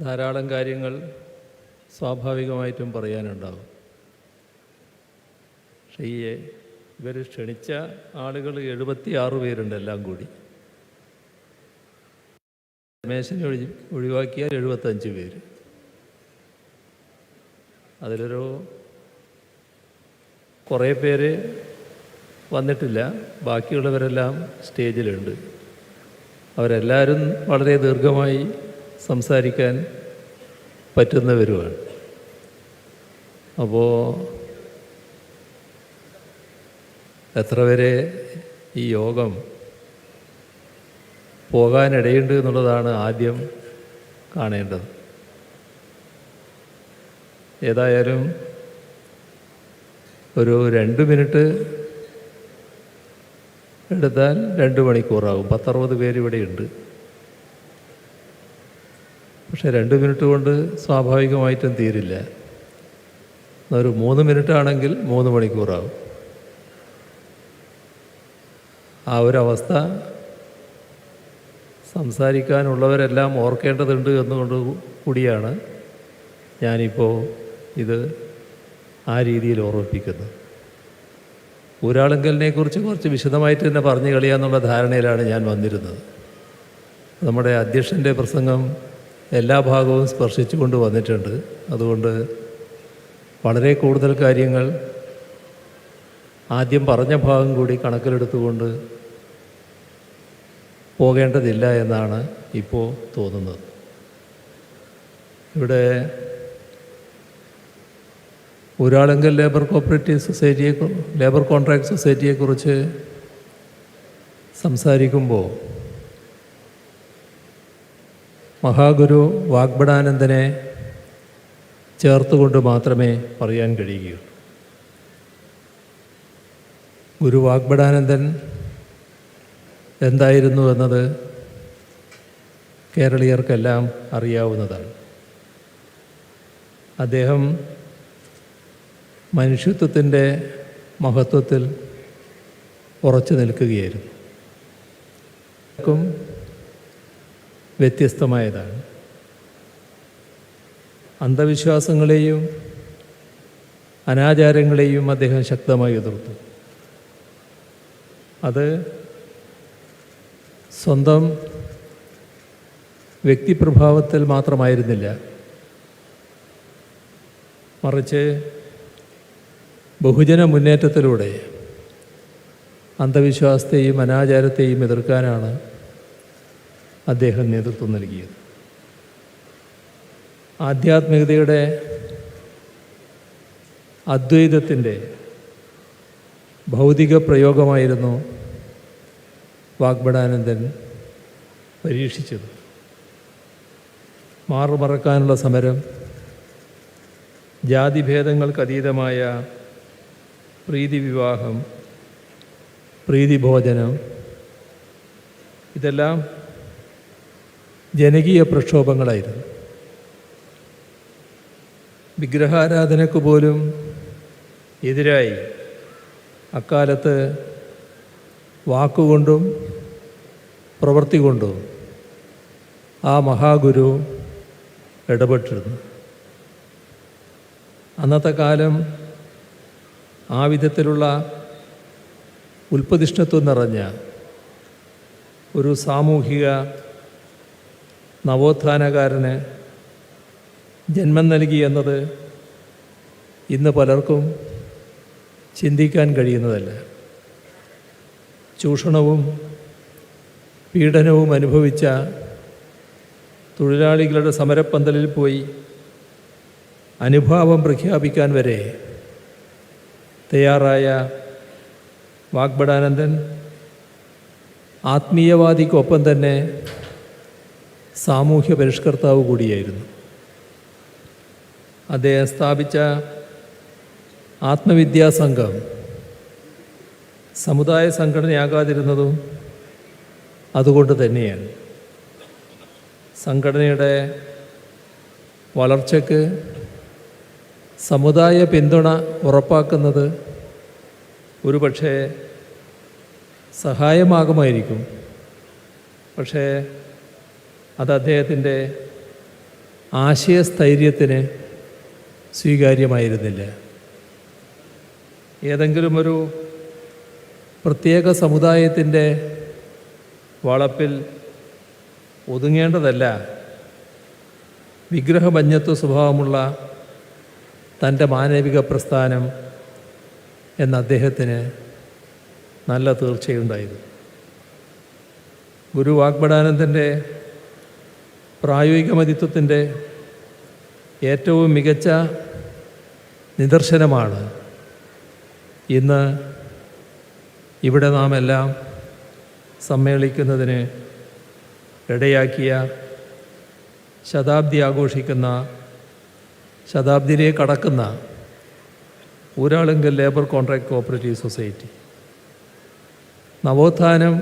ധാരാളം കാര്യങ്ങൾ സ്വാഭാവികമായിട്ടും പറയാനുണ്ടാവും. പക്ഷേ ഈ ഇവർ ക്ഷണിച്ച ആളുകൾ എഴുപത്തി ആറ് പേരുണ്ട് എല്ലാം കൂടി. രമേശനെ ഒഴി ഒഴിവാക്കിയാൽ എഴുപത്തഞ്ച് പേര്. അതിലൊരു കുറേ പേര് വന്നിട്ടില്ല. ബാക്കിയുള്ളവരെല്ലാം സ്റ്റേജിലുണ്ട്. അവരെല്ലാവരും വളരെ ദീർഘമായി സംസാരിക്കാൻ പറ്റുന്നവരുമാണ്. അപ്പോൾ എത്ര വരെ ഈ യോഗം പോകാനിടയുണ്ട് എന്നുള്ളതാണ് ആദ്യം കാണേണ്ടത്. ഏതായാലും ഒരു രണ്ട് മിനിറ്റ് എടുത്താൽ രണ്ട് മണിക്കൂറാകും. പത്തറുപത് പേര് ഇവിടെയുണ്ട് പക്ഷെ രണ്ട് മിനിറ്റ് കൊണ്ട് സ്വാഭാവികമായിട്ടും തീരില്ല. ഒരു മൂന്ന് മിനിറ്റ് ആണെങ്കിൽ മൂന്ന് മണിക്കൂറാവും. ആ ഒരവസ്ഥ സംസാരിക്കാനുള്ളവരെല്ലാം ഓർക്കേണ്ടതുണ്ട് എന്നുകൊണ്ട് കൂടിയാണ് ഞാനിപ്പോൾ ഇത് ആ രീതിയിൽ ഓർമ്മിപ്പിക്കുന്നത്. ഊരാളുങ്കലിനെ കുറിച്ച് കുറച്ച് വിശദമായിട്ട് തന്നെ പറഞ്ഞു കളിയാന്നുള്ള ധാരണയിലാണ് ഞാൻ വന്നിരുന്നത്. നമ്മുടെ അധ്യക്ഷന്റെ പ്രസംഗം എല്ലാ ഭാഗവും സ്പർശിച്ചു കൊണ്ട് വന്നിട്ടുണ്ട്. അതുകൊണ്ട് വളരെ കൂടുതൽ കാര്യങ്ങൾ ആദ്യം പറഞ്ഞ ഭാഗം കൂടി കണക്കിലെടുത്തുകൊണ്ട് പോകേണ്ടതില്ല എന്നാണ് ഇപ്പോൾ തോന്നുന്നത്. ഇവിടെ ഊരാളുങ്കൽ ലേബർ കോപ്പറേറ്റീവ് സൊസൈറ്റിയെ ലേബർ കോൺട്രാക്ട് സൊസൈറ്റിയെക്കുറിച്ച് സംസാരിക്കുമ്പോൾ മഹാഗുരു വാഗ്ബടാനന്ദനെ ചേർത്തുകൊണ്ട് മാത്രമേ പറയാൻ കഴിയുകയുള്ളൂ. ഗുരു വാഗ്ബടാനന്ദൻ എന്തായിരുന്നു എന്നത് കേരളീയർക്കെല്ലാം അറിയാവുന്നതാണ്. അദ്ദേഹം മനുഷ്യത്വത്തിന്റെ മഹത്വത്തിൽ ഉറച്ചു നിൽക്കുകയായിരുന്നു. ക്കും വ്യത്യസ്തമായതാണ്. അന്ധവിശ്വാസങ്ങളെയും അനാചാരങ്ങളെയും അദ്ദേഹം ശക്തമായി എതിർത്തു. അത് സ്വന്തം വ്യക്തിപ്രഭാവത്തിൽ മാത്രമായിരുന്നില്ല. മറിച്ച് ബഹുജന മുന്നേറ്റത്തിലൂടെ അന്ധവിശ്വാസത്തെയും അനാചാരത്തെയും എതിർക്കാനാണ് അദ്ദേഹം നേതൃത്വം നൽകിയത്. ആധ്യാത്മികതയുടെ അദ്വൈതത്തിന്റെ ഭൗതിക പ്രയോഗമായിരുന്നു വാഗ്ബടാനന്ദൻ പരീക്ഷിച്ചത്. മാറുമറക്കാനുള്ള സമരം ജാതിഭേദങ്ങൾക്കതീതമായ പ്രീതി വിവാഹം പ്രീതിഭോജനം ഇതെല്ലാം ജനകീയ പ്രക്ഷോഭങ്ങളായിരുന്നു. വിഗ്രഹാരാധനക്ക് പോലും എതിരായി. അക്കാലത്ത് വാക്കുകൊണ്ടും പ്രവൃത്തി കൊണ്ടും ആ മഹാഗുരു ഇടപെട്ടിരുന്നു. അന്നത്തെ കാലം ആ വിധത്തിലുള്ള ഉൽപ്പതിഷ്ഠത്വം നിറഞ്ഞ ഒരു സാമൂഹിക നവോത്ഥാനകാരന് ജന്മം നൽകി എന്നത് ഇന്ന് പലർക്കും ചിന്തിക്കാൻ കഴിയുന്നതല്ല. ചൂഷണവും പീഡനവും അനുഭവിച്ച തൊഴിലാളികളുടെ സമരപ്പന്തലിൽ പോയി അനുഭാവം പ്രഖ്യാപിക്കാൻ വരെ തയ്യാറായ വാഗ്ബടാനന്ദൻ ആത്മീയവാദിക്കൊപ്പം തന്നെ സാമൂഹ്യ പരിഷ്കർത്താവ് കൂടിയായിരുന്നു. അദ്ദേഹം സ്ഥാപിച്ച ആത്മവിദ്യാസംഘം സമുദായ സംഘടനയാകാതിരുന്നതും അതുകൊണ്ട് തന്നെയാണ്. സംഘടനയുടെ വളർച്ചയ്ക്ക് സമുദായ പിന്തുണ ഉറപ്പാക്കുന്നത് ഒരുപക്ഷേ സഹായമാകുമായിരിക്കും. പക്ഷേ അത് അദ്ദേഹത്തിന്റെ ആശയസ്ഥൈര്യത്തിന് സ്വീകാര്യമായിരുന്നില്ല. ഏതെങ്കിലും ഒരു പ്രത്യേക സമുദായത്തിന്റെ വളപ്പിൽ ഒതുങ്ങേണ്ടതല്ല. വിഗ്രഹമഞ്ഞത്വ സ്വഭാവമുള്ള തന്റെ മാനവിക പ്രസ്ഥാനം എന്ന അദ്ദേഹത്തിന് നല്ല തീർച്ചയുണ്ടായിരുന്നു. ഗുരു വാഗ്ബടാനന്ദന്റെ പ്രായോഗിക മതിത്വത്തിന്റെ ഏറ്റവും മികച്ച നിദർശനമാണ് ഇന്ന് ഇവിടെ നാം എല്ലാം സമ്മേളിക്കുന്നതിന് ഇടയാക്കിയ ശതാബ്ദി ആഘോഷിക്കുന്ന ശതാബ്ദിനെ കടക്കുന്ന Uralungal labour contract cooperative society. നവോത്ഥാനം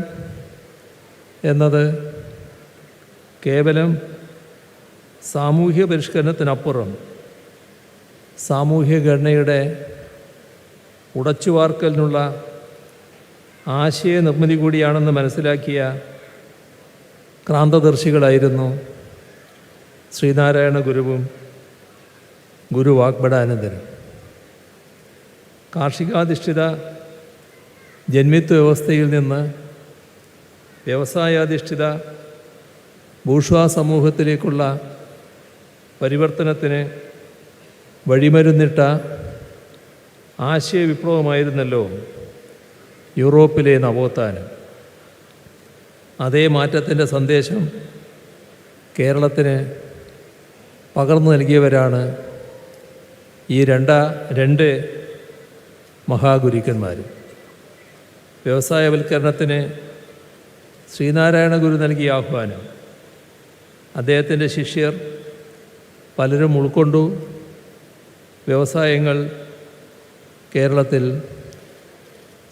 എന്നത് കേവലം സാമൂഹ്യ പരിഷ്കരണത്തിനപ്പുറം സാമൂഹ്യ ഘടനയുടെ ഉടച്ചുവാർക്കലിനുള്ള ആശയ നിർമ്മിതി കൂടിയാണെന്ന് മനസ്സിലാക്കിയ ക്രാന്തദർശികളായിരുന്നു ശ്രീനാരായണ ഗുരുവും ഗുരു കാർഷികാധിഷ്ഠിത ജന്മിത്വ വ്യവസ്ഥയിൽ നിന്ന് വ്യവസായാധിഷ്ഠിത ഭൂഷ്വാ സമൂഹത്തിലേക്കുള്ള പരിവർത്തനത്തിന് വഴിമരുന്നിട്ട ആശയവിപ്ലവമായിരുന്നല്ലോ യൂറോപ്പിലെ നവോത്ഥാനം. അതേ മാറ്റത്തിന്റെ സന്ദേശം കേരളത്തിന് പകർന്നു നൽകിയവരാണ് ഈ രണ്ട രണ്ട് മഹാഗുരുക്കന്മാർ വ്യവസായവൽക്കരണത്തിന് ശ്രീനാരായണ ഗുരു നൽകിയ ആഹ്വാനം. അദ്ദേഹത്തിന്റെ ശിഷ്യർ പലരും ഉൾക്കൊണ്ടു വ്യവസായങ്ങൾ കേരളത്തിൽ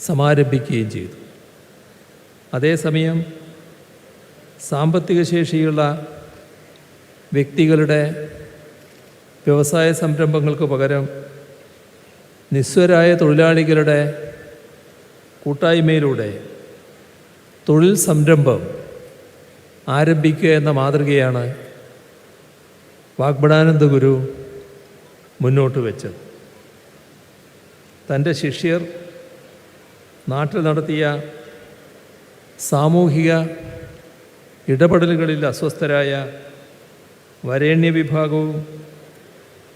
സമാരംഭിക്കുകയും ചെയ്തു. അതേസമയം സാമ്പത്തിക ശേഷിയുള്ള വ്യക്തികളുടെ വ്യവസായ സംരംഭങ്ങൾക്ക് പകരം നിസ്വരായ തൊഴിലാളികളുടെ കൂട്ടായ്മയിലൂടെ തൊഴിൽ സംരംഭം ആരംഭിക്കുക എന്ന മാതൃകയാണ് വാഗ്ബടാനന്ദ ഗുരു മുന്നോട്ട് വെച്ചത്. തന്റെ ശിഷ്യർ നാട്ടിൽ നടത്തിയ സാമൂഹിക ഇടപെടലുകളിൽ അസ്വസ്ഥരായ വരേണ്യ വിഭാഗവും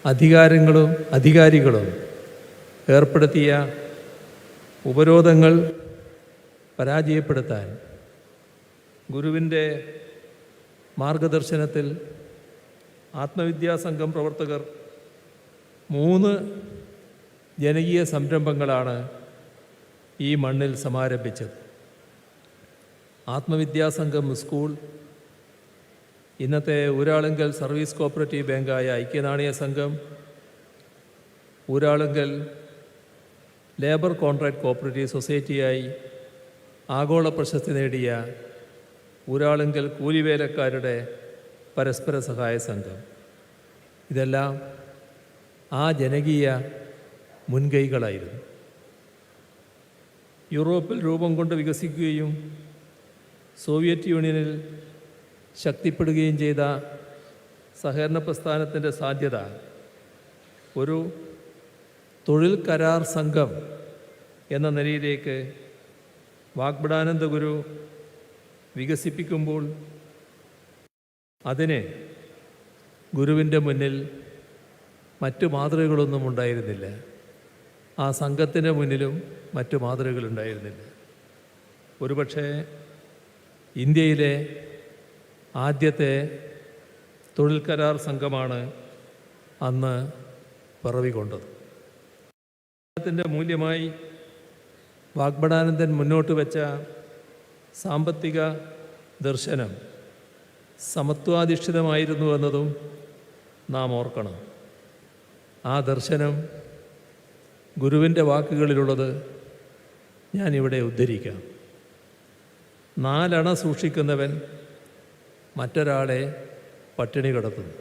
അധികാരങ്ങളും അധികാരികളും ഏർപ്പെടുത്തിയ ഉപരോധങ്ങൾ പരാജയപ്പെടുത്താൻ ഗുരുവിന്റെ മാർഗദർശനത്തിൽ ആത്മവിദ്യാസംഘം പ്രവർത്തകർ മൂന്ന് ജനകീയ സംരംഭങ്ങളാണ് ഈ മണ്ണിൽ സമാരംഭിച്ചത്. ആത്മവിദ്യാസംഘം സ്കൂൾ ഇന്നത്തെ ഊരാളുങ്കൽ സർവീസ് കോപ്പറേറ്റീവ് ബാങ്കായ ഐക്യനാണയ സംഘം ഊരാളുങ്കൽ ലേബർ കോൺട്രാക്ട് കോപ്പറേറ്റീവ് സൊസൈറ്റിയായി ആഗോള പ്രശസ്തി നേടിയ ഊരാളുങ്കൽ കൂലിവേലക്കാരുടെ പരസ്പര സഹായ സംഘം. ഇതെല്ലാം ആ ജനകീയ മുൻകൈകളായിരുന്നു. യൂറോപ്പിൽ രൂപം കൊണ്ട് വികസിക്കുകയും സോവിയറ്റ് യൂണിയനിൽ ശക്തിപ്പെടുകയും ചെയ്ത സഹകരണ പ്രസ്ഥാനത്തിന്റെ സാധ്യത ഒരു തൊഴിൽ കരാർ സംഘം എന്ന നിലയിലേക്ക് വാഗ്ബടാനന്ദ ഗുരു വികസിപ്പിക്കുമ്പോൾ അതിനെ ഗുരുവിന്റെ മുന്നിൽ മറ്റു മാതൃകകളൊന്നും ഉണ്ടായിരുന്നില്ല. ആ സംഘത്തിന്റെ മുന്നിലും മറ്റു മാതൃകകളുണ്ടായിരുന്നില്ല ഒരുപക്ഷെ ഇന്ത്യയിലെ ആദ്യത്തെ തൊഴിൽ കരാർ സംഘമാണ് അന്ന് പിറവികൊണ്ടത്. ത്തിന്റെ മൂല്യമായി വാഗ്ബടാനന്ദൻ മുന്നോട്ട് വെച്ച സാമ്പത്തിക ദർശനം സമത്വാധിഷ്ഠിതമായിരുന്നു എന്നതും നാം ഓർക്കണം. ആ ദർശനം ഗുരുവിന്റെ വാക്കുകളിലുള്ളത് ഞാനിവിടെ ഉദ്ധരിക്കാം. നാലണ സൂക്ഷിക്കുന്നവൻ മറ്റൊരാളെ പട്ടിണി കിടത്തുന്നു.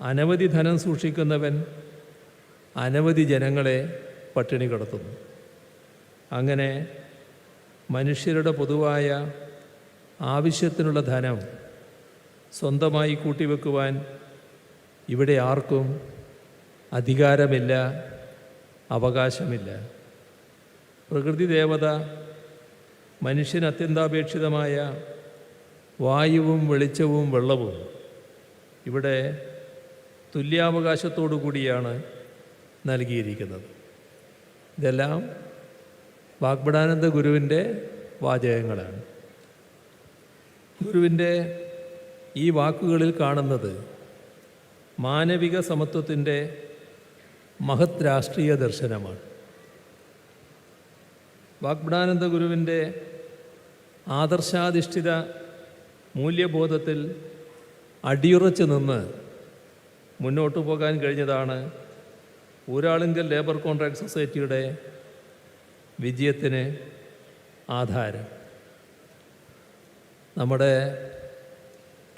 അനവധി ധനം സൂക്ഷിക്കുന്നവൻ അനവധി ജനങ്ങളെ പട്ടിണി കിടത്തുന്നു. അങ്ങനെ മനുഷ്യരുടെ പൊതുവായ ആവശ്യത്തിനുള്ള ധനം സ്വന്തമായി കൂട്ടിവെക്കുവാൻ ഇവിടെ ആർക്കും അധികാരമില്ല അവകാശമില്ല. പ്രകൃതി ദേവത മനുഷ്യന് അത്യന്താപേക്ഷിതമായ വായുവും വെളിച്ചവും വെള്ളവും ഇവിടെ തുല്യാവകാശത്തോടു കൂടിയാണ് നൽകിയിരിക്കുന്നത്. ഇതെല്ലാം വാഗ്ബടാനന്ദ ഗുരുവിന്റെ വാചകങ്ങളാണ്. ഗുരുവിന്റെ ഈ വാക്കുകളിൽ കാണുന്നത് മാനവിക സമത്വത്തിന്റെ മഹത് രാഷ്ട്രീയ ദർശനമാണ്. വാഗ്ബടാനന്ദ ഗുരുവിന്റെ ആദർശാധിഷ്ഠിത മൂല്യബോധത്തിൽ അടിയുറച്ച് നിന്ന് മുന്നോട്ട് പോകാൻ കഴിഞ്ഞതാണ് ഊരാളുങ്കൽ ലേബർ കോൺട്രാക്ട് സൊസൈറ്റിയുടെ വിജയത്തിന് ആധാരം. നമ്മുടെ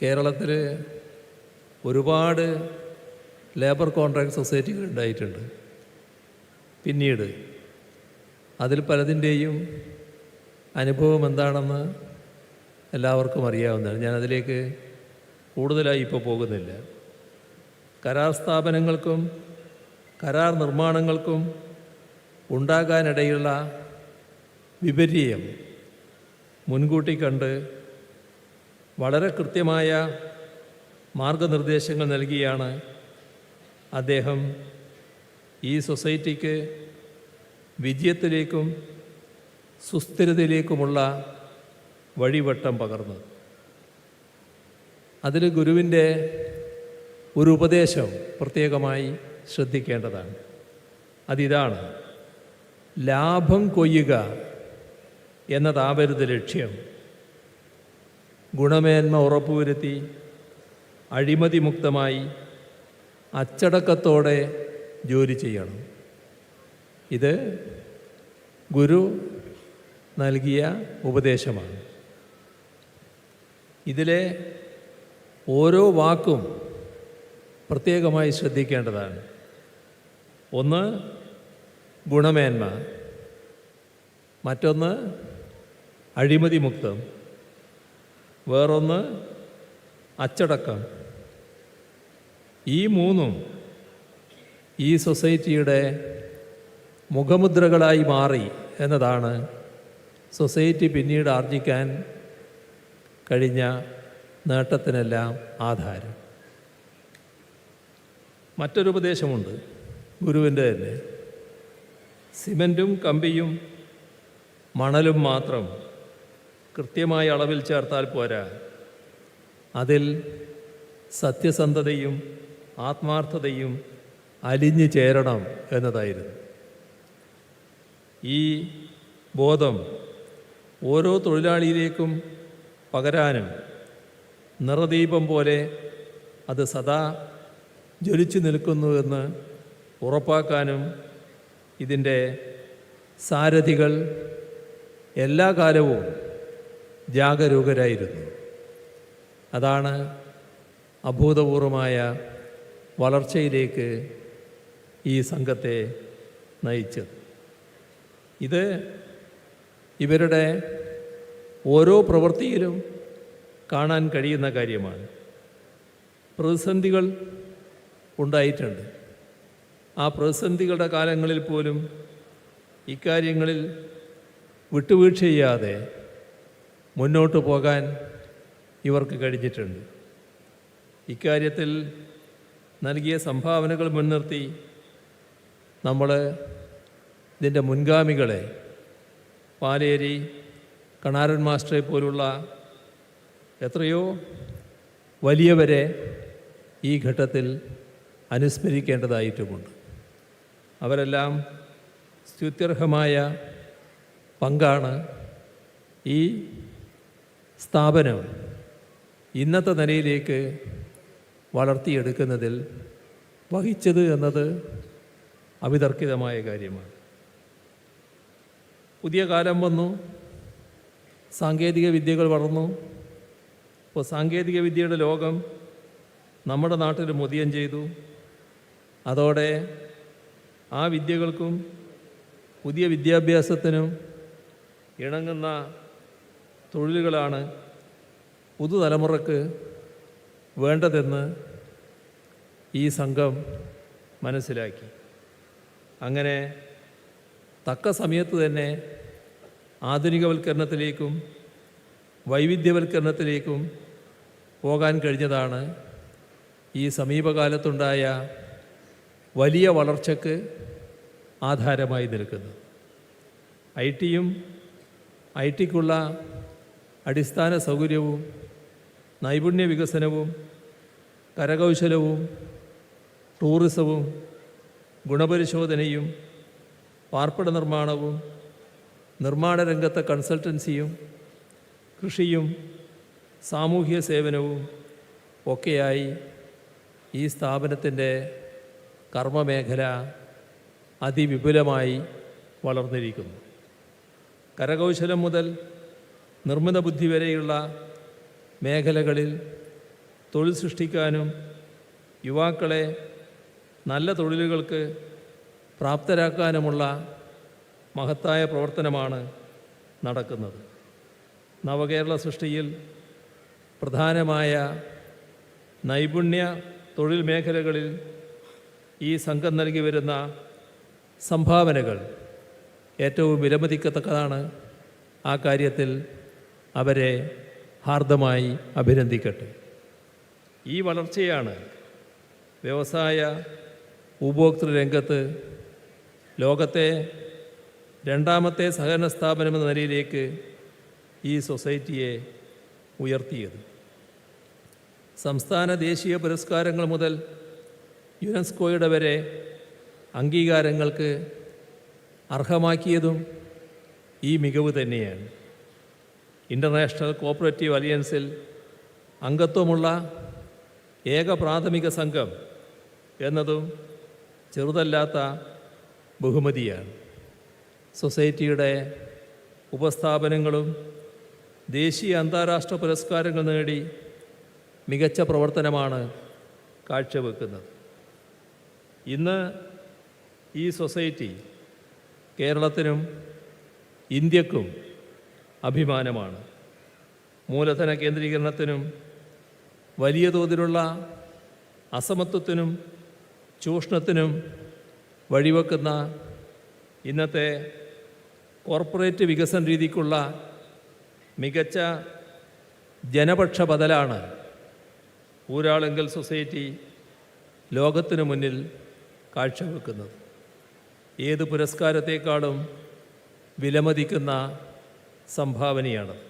കേരളത്തിൽ ഒരുപാട് ലേബർ കോൺട്രാക്ട് സൊസൈറ്റികൾ ഉണ്ടായിട്ടുണ്ട്. പിന്നീട് അതിൽ പലതിന്റെയും അനുഭവം എന്താണെന്ന് എല്ലാവർക്കും അറിയാവുന്നതാണ്. ഞാൻ അതിലേക്ക് കൂടുതലായി ഇപ്പോൾ പോകുന്നില്ല. കരാർ സ്ഥാപനങ്ങൾക്കും കരാർ നിർമ്മാണങ്ങൾക്കും ഉണ്ടാകാനിടയുള്ള വിപര്യം മുൻകൂട്ടി കണ്ട് വളരെ കൃത്യമായ മാർഗനിർദ്ദേശങ്ങൾ നൽകിയാണ് അദ്ദേഹം ഈ സൊസൈറ്റിക്ക് വിജയത്തിലേക്കും സുസ്ഥിരതയിലേക്കുമുള്ള വഴിവട്ടം പകർന്നത്. അതിൽ ഗുരുവിന്റെ ഒരു ഉപദേശം പ്രത്യേകമായി ശ്രദ്ധിക്കേണ്ടതാണ്. അതിതാണ് ലാഭം കൊയ്യുക എന്നതാവരുത് ലക്ഷ്യം. ഗുണമേന്മ ഉറപ്പുവരുത്തി അഴിമതി മുക്തമായി അച്ചടക്കത്തോടെ ജോലി ചെയ്യണം. ഇത് ഗുരു നൽകിയ ഉപദേശമാണ്. ഇതിലെ ഓരോ വാക്കും പ്രത്യേകമായി ശ്രദ്ധിക്കേണ്ടതാണ്. ഒന്ന് ഗുണമേന്മ. മറ്റൊന്ന് അഴിമതി മുക്തം വേറൊന്ന് അച്ചടക്കം. ഈ മൂന്നും ഈ സൊസൈറ്റിയുടെ മുഖമുദ്രകളായി മാറി എന്നതാണ് സൊസൈറ്റി പിന്നീട് ആർജിക്കാൻ കഴിഞ്ഞ നേട്ടത്തിനെല്ലാം ആധാരം. മറ്റൊരു ഉപദേശമുണ്ട് ഗുരുവിന്റെ തന്നെ. സിമന്റും കമ്പിയും മണലും മാത്രം കൃത്യമായ അളവിൽ ചേർത്താൽ പോരാ. അതിൽ സത്യസന്ധതയും ആത്മാർത്ഥതയും അലിഞ്ഞു ചേരണം എന്നതായിരുന്നു. ഈ ബോധം ഓരോ തൊഴിലാളിയിലേക്കും പകരാനും നിറദീപം പോലെ അത് സദാ ജ്വലിച്ചു നിൽക്കുന്നുവെന്ന് ഉറപ്പാക്കാനും ഇതിന്റെ സാരഥികൾ എല്ലാ കാലവും ജാഗരൂകരായിരുന്നു. അതാണ് അഭൂതപൂർവമായ വളർച്ചയിലേക്ക് ഈ സംഘത്തെ നയിച്ചത്. ഇത് ഇവരുടെ ഓരോ പ്രവൃത്തിയിലും കാണാൻ കഴിയുന്ന കാര്യമാണ്. പ്രതിസന്ധികൾ ഉണ്ടായിട്ടുണ്ട്. ആ പ്രതിസന്ധികളുടെ കാലങ്ങളിൽ പോലും ഇക്കാര്യങ്ങളിൽ വിട്ടുവീഴ്ച ചെയ്യാതെ മുന്നോട്ട് പോകാൻ ഇവർക്ക് കഴിഞ്ഞിട്ടുണ്ട്. ഇക്കാര്യത്തിൽ നൽകിയ സംഭാവനകൾ മുൻനിർത്തി നമ്മൾ ഇതിന്റെ മുൻഗാമികളെ പാലേരി കണാരൻ മാസ്റ്ററെ പോലുള്ള എത്രയോ വലിയവരെ ഈ ഘട്ടത്തിൽ അനുസ്മരിക്കേണ്ടതായിട്ടുമുണ്ട്. അവരെല്ലാം സ്തുത്യർഹമായ പങ്കാണ് ഈ സ്ഥാപനം ഇന്നത്തെ നിലയിലേക്ക് വളർത്തിയെടുക്കുന്നതിൽ വഹിച്ചത് എന്നത് അവിതർക്കിതമായ കാര്യമാണ്. പുതിയ കാലം വന്നു സാങ്കേതിക വിദ്യകൾ വളർന്നു. ഇപ്പോൾ സാങ്കേതിക വിദ്യയുടെ ലോകം നമ്മുടെ നാട്ടിൽ മുതിയം ചെയ്തു. അതോടെ ആ വിദ്യകൾക്കും പുതിയ വിദ്യാഭ്യാസത്തിനും ഇണങ്ങുന്ന തൊഴിലുകളാണ് പുതുതലമുറക്ക് വേണ്ടതെന്ന് ഈ സംഘം മനസ്സിലാക്കി. അങ്ങനെ തക്ക സമയത്ത് തന്നെ ആധുനികവൽക്കരണത്തിലേക്കും വൈവിധ്യവൽക്കരണത്തിലേക്കും പോകാൻ കഴിഞ്ഞതാണ് ഈ സമീപകാലത്തുണ്ടായ വലിയ വളർച്ചയ്ക്ക് ആധാരമായി നിൽക്കുന്നത് ഐ ടിയും ഐ ടിക്കുള്ള അടിസ്ഥാന സൗകര്യവും നൈപുണ്യ വികസനവും കരകൗശലവും ടൂറിസവും ഗുണപരിശോധനയും പാർപ്പിട നിർമ്മാണവും നിർമ്മാണ രംഗത്തെ കൺസൾട്ടൻസിയും കൃഷിയും സാമൂഹ്യ സേവനവും ഒക്കെയായി ഈ സ്ഥാപനത്തിന്റെ കർമ്മമേഖല അതിവിപുലമായി വളർന്നിരിക്കുന്നു. കരകൗശലം മുതൽ നിർമ്മിത ബുദ്ധി വരെയുള്ള മേഖലകളിൽ തൊഴിൽ സൃഷ്ടിക്കാനും യുവാക്കളെ നല്ല തൊഴിലുകൾക്ക് പ്രാപ്തരാക്കാനുമുള്ള മഹത്തായ പ്രവർത്തനമാണ് നടക്കുന്നത്. നവകേരള സൃഷ്ടിയിൽ പ്രധാനമായ നൈപുണ്യ തൊഴിൽ മേഖലകളിൽ ഈ സംഘം നൽകി വരുന്ന സംഭാവനകൾ ഏറ്റവും വിലമതിക്കത്തക്കതാണ്. ആ കാര്യത്തിൽ അവരെ ഹാർദമായി അഭിനന്ദിക്കട്ടെ. ഈ വളർച്ചയാണ് വ്യവസായ ഉപഭോക്തൃ രംഗത്ത് ലോകത്തെ രണ്ടാമത്തെ സഹകരണ സ്ഥാപനം എന്ന നിലയിലേക്ക് ഈ സൊസൈറ്റിയെ ഉയർത്തിയത്. സംസ്ഥാന ദേശീയ പുരസ്കാരങ്ങൾ മുതൽ യുനെസ്കോയുടെ വരെ അംഗീകാരങ്ങൾക്ക് അർഹമാക്കിയതും ഈ മികവ് തന്നെയാണ്. ഇന്റർനാഷണൽ കോപ്പറേറ്റീവ് അലയൻസിൽ അംഗത്വമുള്ള ഏക പ്രാഥമിക സംഘം എന്നതും ചെറുതല്ലാത്ത ബഹുമതിയാണ്. സൊസൈറ്റിയുടെ ഉപസ്ഥാപനങ്ങളും ദേശീയ അന്താരാഷ്ട്ര പുരസ്കാരങ്ങൾ നേടി മികച്ച പ്രവർത്തനമാണ് കാഴ്ചവെക്കുന്നത്. ഇന്ന് ഈ സൊസൈറ്റി കേരളത്തിനും ഇന്ത്യക്കും അഭിമാനമാണ്. മൂലധന കേന്ദ്രീകരണത്തിനും വലിയ തോതിലുള്ള അസമത്വത്തിനും ചൂഷണത്തിനും വഴിവെക്കുന്ന ഇന്നത്തെ കോർപ്പറേറ്റ് വികസന രീതിക്കുള്ള മികച്ച ജനപക്ഷ ബദലാണ് ഊരാളെങ്കിൽ സൊസൈറ്റി ലോകത്തിനു മുന്നിൽ കാഴ്ചവെക്കുന്നത്. ഏത് പുരസ്കാരത്തെക്കാളും വിലമതിക്കുന്ന സംഭാവനയാണ്.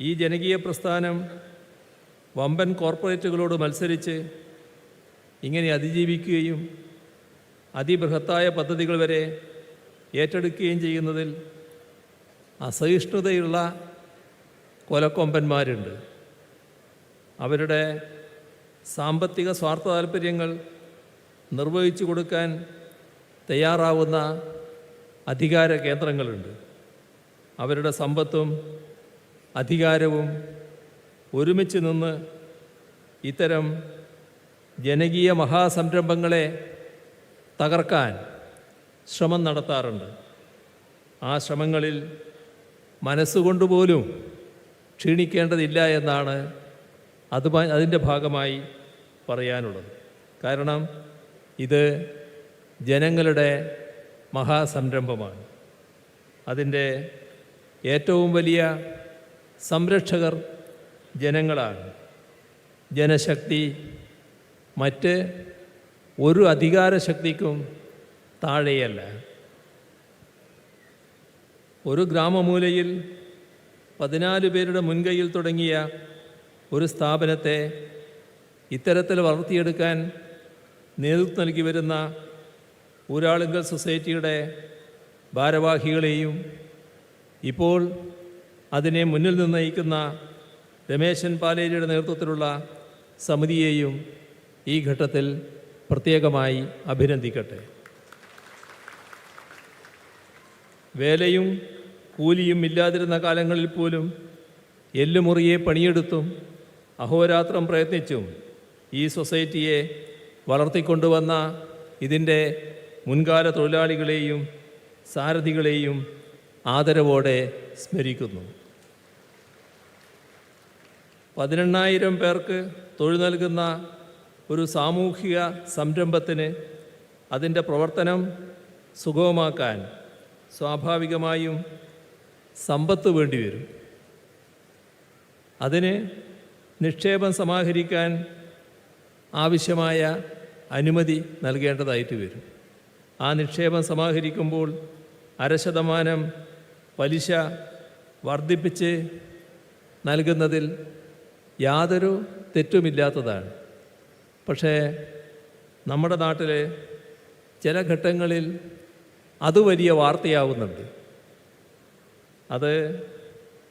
ഈ ജനകീയ പ്രസ്ഥാനം വമ്പൻ കോർപ്പറേറ്റുകളോട് മത്സരിച്ച് ഇങ്ങനെ അതിജീവിക്കുകയും അതിബൃഹത്തായ പദ്ധതികൾ വരെ ഏറ്റെടുക്കുകയും ചെയ്യുന്നതിൽ അസഹിഷ്ണുതയുള്ള കൊലക്കൊമ്പന്മാരുണ്ട്. അവരുടെ സാമ്പത്തിക സ്വാർത്ഥ താല്പര്യങ്ങൾ നിർവഹിച്ചു കൊടുക്കാൻ തയ്യാറാവുന്ന അധികാര കേന്ദ്രങ്ങളുണ്ട്. അവരുടെ സമ്പത്തും അധികാരവും ഒരുമിച്ച് നിന്ന് ഇത്തരം ജനകീയ മഹാസംരംഭങ്ങളെ തകർക്കാൻ ശ്രമം നടത്താറുണ്ട്. ആ ശ്രമങ്ങളിൽ മനസ്സുകൊണ്ടുപോലും ക്ഷീണിക്കേണ്ടതില്ല എന്നാണ് അത് അതിന്റെ ഭാഗമായി പറയാനുള്ളത്. കാരണം ഇത് ജനങ്ങളുടെ മഹാസംരംഭമാണ്. അതിന്റെ ഏറ്റവും വലിയ സംരക്ഷകർ ജനങ്ങളാണ്. ജനശക്തി മറ്റ് ഒരു അധികാരശക്തിക്കും താഴെയല്ല. ഒരു ഗ്രാമമൂലയിൽ പതിനാല് പേരുടെ മുൻകൈയിൽ തുടങ്ങിയ ഒരു സ്ഥാപനത്തെ ഇത്തരത്തിൽ വളർത്തിയെടുക്കാൻ നേതൃത്വം നൽകി വരുന്ന ഊരാളുങ്കൽ സൊസൈറ്റിയുടെ ഭാരവാഹികളെയും ഇപ്പോൾ അതിനെ മുന്നിൽ നിന്ന് നയിക്കുന്ന രമേശൻ പാലേരിയുടെ നേതൃത്വത്തിലുള്ള സമിതിയെയും ഈ ഘട്ടത്തിൽ പ്രത്യേകമായി അഭിനന്ദിക്കട്ടെ. വേലയും കൂലിയും ഇല്ലാതിരുന്ന കാലങ്ങളിൽ പോലും എല്ലുമുറിയെ പണിയെടുത്തും അഹോരാത്രം പ്രയത്നിച്ചും ഈ സൊസൈറ്റിയെ വളർത്തിക്കൊണ്ടുവന്ന ഇതിന്റെ മുൻകാല തൊഴിലാളികളെയും സാരഥികളെയും ആദരവോടെ സ്മരിക്കുന്നു. പതിനെണ്ണായിരം പേർക്ക് തൊഴിൽ നൽകുന്ന ഒരു സാമൂഹിക സംരംഭത്തിന് അതിന്റെ പ്രവർത്തനം സുഗമമാക്കാൻ സ്വാഭാവികമായും സമ്പത്ത് വേണ്ടിവരും അതിന് നിക്ഷേപം സമാഹരിക്കാൻ ആവശ്യമായ അനുമതി നൽകേണ്ടതായിട്ട് വരും. ആ നിക്ഷേപം സമാഹരിക്കുമ്പോൾ അര ശതമാനം പലിശ വർദ്ധിപ്പിച്ച് നൽകുന്നതിൽ യാതൊരു തെറ്റുമില്ലാത്തതാണ്. പക്ഷേ നമ്മുടെ നാട്ടിലെ ചില ഘട്ടങ്ങളിൽ അത് വലിയ വാർത്തയാവുന്നുണ്ട്. അത്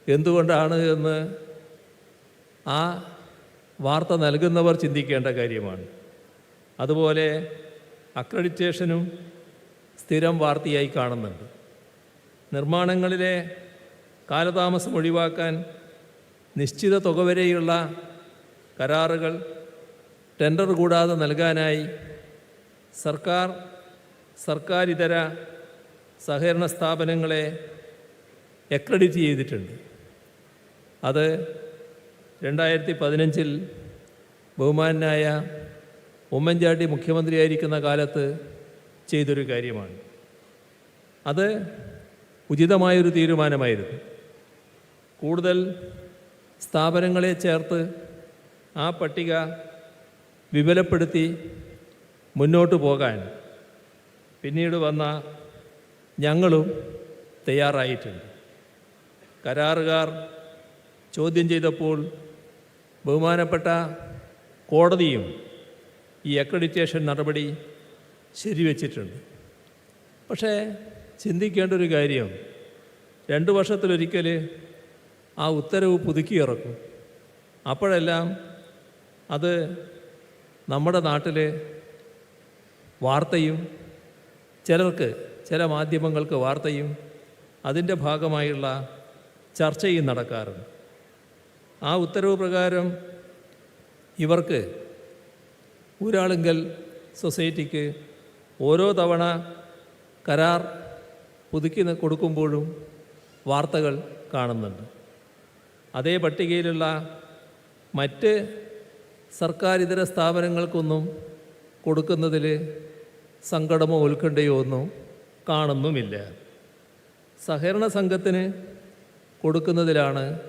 എന്തുകൊണ്ടാണ് എന്ന് ആ വാർത്ത നൽകുന്നവർ ചിന്തിക്കേണ്ട കാര്യമാണ്. അതുപോലെ അക്രഡിറ്റേഷനും സ്ഥിരം വാർത്തയായി കാണുന്നുണ്ട്. നിർമ്മാണങ്ങളിലെ കാലതാമസം ഒഴിവാക്കാൻ നിശ്ചിത തുക വരെയുള്ള കരാറുകൾ ടെൻഡർ കൂടാതെ നൽകാനായി സർക്കാർ സർക്കാരിതര സഹകരണ സ്ഥാപനങ്ങളെ എക്രഡിറ്റ് ചെയ്തിട്ടുണ്ട്. അത് രണ്ടായിരത്തി പതിനഞ്ചിൽ ബഹുമാനായ ഉമ്മൻചാണ്ടി മുഖ്യമന്ത്രിയായിരിക്കുന്ന കാലത്ത് ചെയ്തൊരു കാര്യമാണ്. അത് ഉചിതമായൊരു തീരുമാനമായിരുന്നു. കൂടുതൽ സ്ഥാപനങ്ങളെ ചേർത്ത് ആ പട്ടിക വിപുലപ്പെടുത്തി മുന്നോട്ട് പോകാൻ പിന്നീട് വന്ന ഞങ്ങളും തയ്യാറായിട്ടുണ്ട്. കരാറുകാർ ചോദ്യം ചെയ്തപ്പോൾ ബഹുമാനപ്പെട്ട കോടതിയും ഈ അക്രഡിറ്റേഷൻ നടപടി ശരിവെച്ചിട്ടുണ്ട്. പക്ഷേ ചിന്തിക്കേണ്ട ഒരു കാര്യം രണ്ട് വർഷത്തിലൊരിക്കൽ ആ ഉത്തരവ് പുതുക്കി ഇറക്കും. അപ്പോഴെല്ലാം അത് നമ്മുടെ നാട്ടിൽ വാർത്തയും ചിലർക്ക് ചില മാധ്യമങ്ങൾക്ക് വാർത്തയും അതിന്റെ ഭാഗമായുള്ള ചർച്ചയും നടക്കാറുണ്ട്. ആ ഉത്തരവ് പ്രകാരം ഇവർക്ക് ഊരാളുങ്കൽ സൊസൈറ്റിക്ക് ഓരോ തവണ കരാർ പുതുക്കി കൊടുക്കുമ്പോഴും വാർത്തകൾ കാണുന്നുണ്ട്. അതേ പട്ടികയിലുള്ള മറ്റ് സർക്കാർ സർക്കാരിതര സ്ഥാപനങ്ങൾക്കൊന്നും കൊടുക്കുന്നതിൽ സങ്കടമോ ഉത്കണ്ഠയോ ഒന്നും കാണുന്നുമില്ല. സഹകരണ സംഘത്തിന് കൊടുക്കുന്നതിലാണ്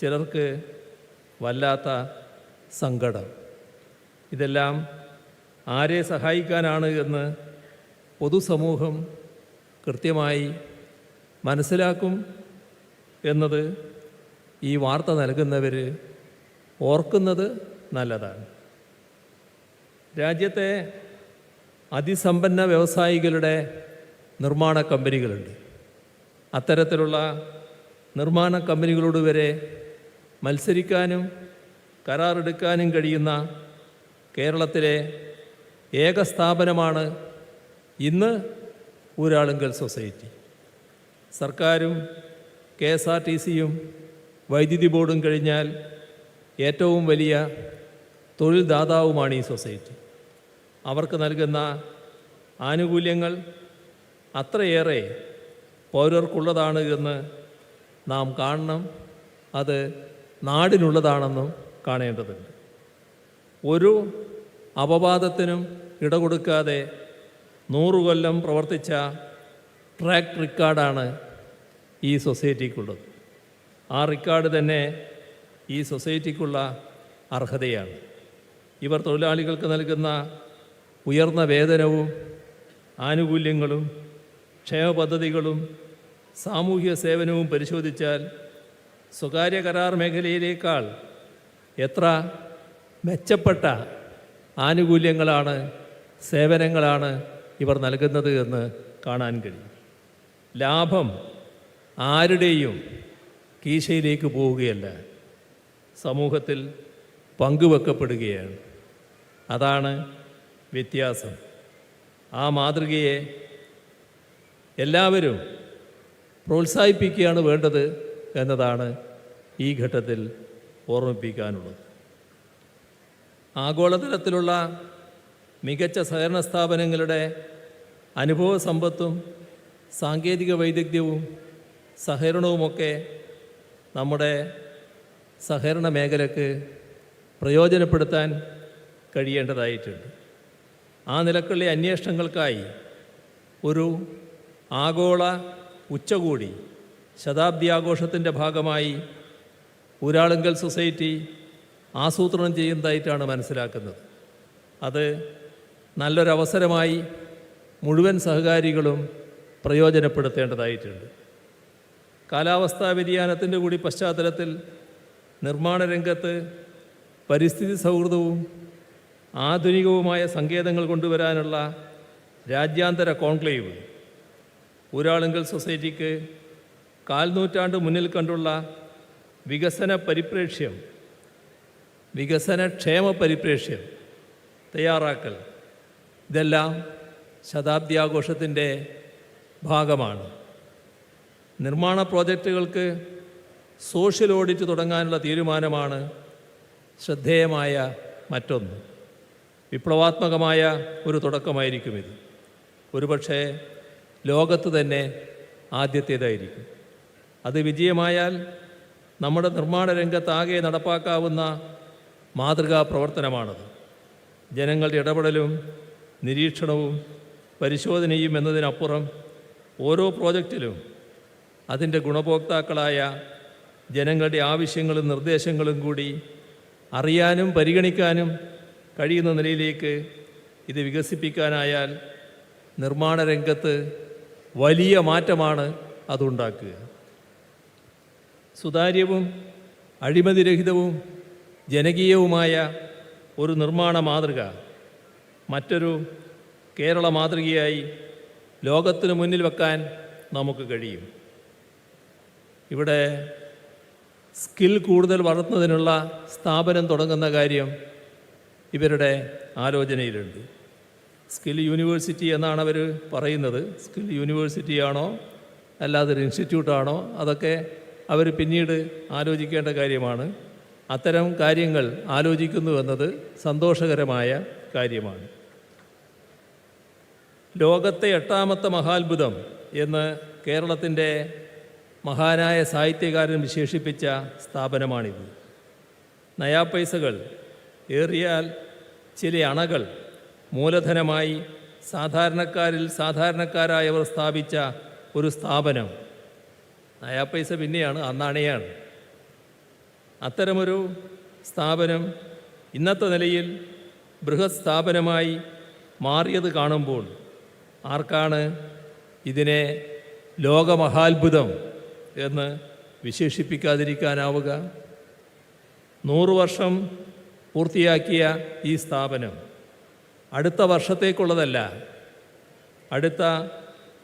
ചിലർക്ക് വല്ലാത്ത സങ്കടം. ഇതെല്ലാം ആരെ സഹായിക്കാനാണ് എന്ന് പൊതുസമൂഹം കൃത്യമായി മനസ്സിലാക്കും എന്നത് ഈ വാർത്ത നൽകുന്നവർ ഓർക്കുന്നത് നല്ലതാണ്. രാജ്യത്തെ അതിസമ്പന്ന വ്യവസായികളുടെ നിർമ്മാണ കമ്പനികളുണ്ട്. അത്തരത്തിലുള്ള നിർമ്മാണ കമ്പനികളോട് വരെ മത്സരിക്കാനും കരാറെടുക്കാനും കഴിയുന്ന കേരളത്തിലെ ഏക സ്ഥാപനമാണ് ഇന്ന് ഊരാളുങ്കൽ സൊസൈറ്റി. സർക്കാരും കെ എസ് ആർ ടി സിയും വൈദ്യുതി ബോർഡും കഴിഞ്ഞാൽ ഏറ്റവും വലിയ തൊഴിൽ ദാതാവുമാണ് ഈ സൊസൈറ്റി. അവർക്ക് നൽകുന്ന ആനുകൂല്യങ്ങൾ അത്രയേറെ പൗരർക്കുള്ളതാണ് എന്ന് നാം കാണണം. അത് നാടിനുള്ളതാണെന്നും കാണേണ്ടതുണ്ട്. ഒരു അപവാദത്തിനും ഇടകൊടുക്കാതെ നൂറു കൊല്ലം പ്രവർത്തിച്ച ട്രാക്ക് റെക്കോർഡാണ് ഈ സൊസൈറ്റിക്കുള്ളത്. ആ റെക്കോർഡ് തന്നെ ഈ സൊസൈറ്റിക്കുള്ള അർഹതയാണ്. ഇവർ തൊഴിലാളികൾക്ക് നൽകുന്ന ഉയർന്ന വേതനവും ആനുകൂല്യങ്ങളും ക്ഷേമ പദ്ധതികളും സാമൂഹ്യ സേവനവും പരിശോധിച്ചാൽ സ്വകാര്യ കരാർ മേഖലയിലേക്കാൾ എത്ര മെച്ചപ്പെട്ട ആനുകൂല്യങ്ങളാണ് സേവനങ്ങളാണ് ഇവർ നൽകുന്നത് എന്ന് കാണാൻ കഴിയും. ലാഭം ആരുടെയും കീശയിലേക്ക് പോവുകയല്ല സമൂഹത്തിൽ പങ്കുവെക്കപ്പെടുകയാണ്. അതാണ് വ്യത്യാസം. ആ മാതൃകയെ എല്ലാവരും പ്രോത്സാഹിപ്പിക്കുകയാണ് വേണ്ടത് എന്നതാണ് ഈ ഘട്ടത്തിൽ ഓർമ്മിപ്പിക്കാനുള്ളത്. ആഗോളതലത്തിലുള്ള മികച്ച സഹകരണ സ്ഥാപനങ്ങളുടെ അനുഭവ സമ്പത്തും സാങ്കേതിക വൈദഗ്ധ്യവും സഹകരണവുമൊക്കെ നമ്മുടെ സഹകരണ മേഖലക്ക് പ്രയോജനപ്പെടുത്താൻ കഴിയേണ്ടതായിട്ടുണ്ട്. ആ നിലക്കുള്ള അന്വേഷണങ്ങൾക്കായി ഒരു ആഗോള ഉച്ചകൂടി ശതാബ്ദി ആഘോഷത്തിന്റെ ഭാഗമായി ഊരാളുങ്കൽ സൊസൈറ്റി ആസൂത്രണം ചെയ്യുന്നതായിട്ടാണ് മനസ്സിലാക്കുന്നത്. അത് നല്ലൊരവസരമായി മുഴുവൻ സഹകാരികളും പ്രയോജനപ്പെടുത്തേണ്ടതായിട്ടുണ്ട്. കാലാവസ്ഥാ വ്യതിയാനത്തിന്റെ കൂടി പശ്ചാത്തലത്തിൽ നിർമ്മാണ രംഗത്ത് പരിസ്ഥിതി സൗഹൃദവും ആധുനികവുമായ സങ്കേതങ്ങൾ കൊണ്ടുവരാനുള്ള രാജ്യാന്തര കോൺക്ലേവ്. ഊരാളുങ്കൽ സൊസൈറ്റിക്ക് കാൽനൂറ്റാണ്ട് മുന്നിൽ കണ്ടുള്ള വികസന പരിപ്രേക്ഷ്യം വികസന ക്ഷേമ പരിപ്രേക്ഷ്യം തയ്യാറാക്കൽ. ഇതെല്ലാം ശതാബ്ദി ആഘോഷത്തിന്റെ ഭാഗമാണ്. നിർമ്മാണ പ്രോജക്റ്റുകൾക്ക് സോഷ്യൽ ഓഡിറ്റ് തുടങ്ങാനുള്ള തീരുമാനമാണ് ശ്രദ്ധേയമായ മറ്റൊന്ന്. വിപ്ലവാത്മകമായ ഒരു തുടക്കമായിരിക്കും ഇത്. ഒരുപക്ഷെ ലോകത്ത് തന്നെ ആദ്യത്തേതായിരിക്കും. അത് വിജയമായാൽ നമ്മുടെ നിർമ്മാണ രംഗത്താകെ നടപ്പാക്കാവുന്ന മാതൃകാ പ്രവർത്തനമാണത് ജനങ്ങളുടെ ഇടപെടലും നിരീക്ഷണവും പരിശോധനയും എന്നതിനപ്പുറം ഓരോ പ്രോജക്റ്റിലും അതിന്റെ ഗുണഭോക്താക്കളായ ജനങ്ങളുടെ ആവശ്യങ്ങളും നിർദ്ദേശങ്ങളും കൂടി അറിയാനും പരിഗണിക്കാനും കഴിയുന്ന നിലയിലേക്ക് ഇത് വികസിപ്പിക്കാനായാൽ നിർമ്മാണ രംഗത്ത് വലിയ മാറ്റമാണ് അതുണ്ടാക്കുക. സുതാര്യവും അഴിമതിരഹിതവും ജനകീയവുമായ ഒരു നിർമ്മാണ മാതൃക മറ്റൊരു കേരള മാതൃകയായി ലോകത്തിന് മുന്നിൽ വെക്കാൻ നമുക്ക് കഴിയും. ഇവിടെ സ്കിൽ കൂടുതൽ വളർത്തുന്നതിനുള്ള സ്ഥാപനം തുടങ്ങുന്ന കാര്യം ഇവരുടെ ആലോചനയിലുണ്ട്. സ്കിൽ യൂണിവേഴ്സിറ്റി എന്നാണ് അവർ പറയുന്നത്. സ്കിൽ യൂണിവേഴ്സിറ്റിയാണോ അല്ലാതെ ഒരു ഇൻസ്റ്റിറ്റ്യൂട്ടാണോ അതൊക്കെ അവർ പിന്നീട് ആലോചിക്കേണ്ട കാര്യമാണ്. അത്തരം കാര്യങ്ങൾ ആലോചിക്കുന്നു എന്നത് സന്തോഷകരമായ കാര്യമാണ്. ലോകത്തെ എട്ടാമത്തെ മഹാത്ഭുതം എന്ന് കേരളത്തിന്റെ മഹാനായ സാഹിത്യകാരൻ വിശേഷിപ്പിച്ച സ്ഥാപനമാണിത്. നയാപൈസകൾ ഏറിയാൽ ചില അണകൾ മൂലധനമായി സാധാരണക്കാരിൽ സാധാരണക്കാരായവർ സ്ഥാപിച്ച ഒരു സ്ഥാപനം. നയാപൈസ പിന്നെയാണ് അന്നണയാണ്. അത്തരമൊരു സ്ഥാപനം ഇന്നത്തെ നിലയിൽ ബൃഹത് സ്ഥാപനമായി മാറിയത് കാണുമ്പോൾ ആർക്കാണ് ഇതിനെ ലോകമഹാത്ഭുതം എന്ന് വിശേഷിപ്പിക്കാതിരിക്കാനാവുക? നൂറു വർഷം പൂർത്തിയാക്കിയ ഈ സ്ഥാപനം അടുത്ത വർഷത്തേക്കുള്ളതല്ല അടുത്ത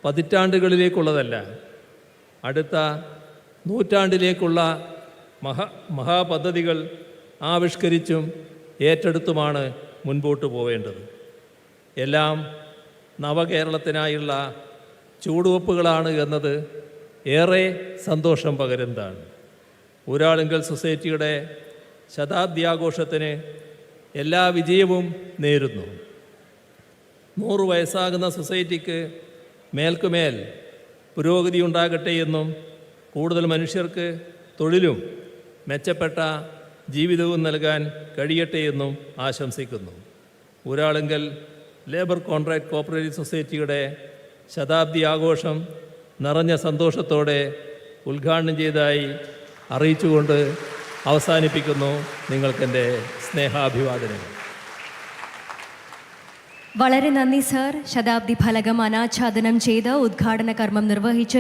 പതിറ്റാണ്ടുകളിലേക്കുള്ളതല്ല അടുത്ത നൂറ്റാണ്ടിലേക്കുള്ള മഹാ മഹാപദ്ധതികൾ ആവിഷ്കരിച്ചും ഏറ്റെടുത്തുമാണ് മുൻപോട്ട് പോവേണ്ടത്. എല്ലാം നവകേരളത്തിനായുള്ള ചുവടുവെപ്പുകളാണ് എന്നത് ഏറെ സന്തോഷം പകരുന്നതാണ്. ഊരാളുങ്കൽ സൊസൈറ്റിയുടെ ശതാബ്ദിയാഘോഷത്തിന് എല്ലാ വിജയവും നേരുന്നു. നൂറ് വയസ്സാകുന്ന സൊസൈറ്റിക്ക് മേൽക്കുമേൽ പുരോഗതി ഉണ്ടാകട്ടെ എന്നും കൂടുതൽ മനുഷ്യർക്ക് തൊഴിലും മെച്ചപ്പെട്ട ജീവിതവും നൽകാൻ കഴിയട്ടെ എന്നും ആശംസിക്കുന്നു. ഊരാളുങ്കൽ ലേബർ കോൺട്രാക്ട് കോപ്പറേറ്റീവ് സൊസൈറ്റിയുടെ ശതാബ്ദി ആഘോഷം നിറഞ്ഞ സന്തോഷത്തോടെ ഉദ്ഘാടനം ചെയ്തതായി അറിയിച്ചുകൊണ്ട് അവസാനിപ്പിക്കുന്നു നിങ്ങൾക്കെന്റെ സ്നേഹാഭിവാദനങ്ങൾ. വളരെ നന്ദി സർ. ശതാബ്ദി ഫലകം അനാച്ഛാദനം ചെയ്ത് ഉദ്ഘാടന കർമ്മം നിർവഹിച്ച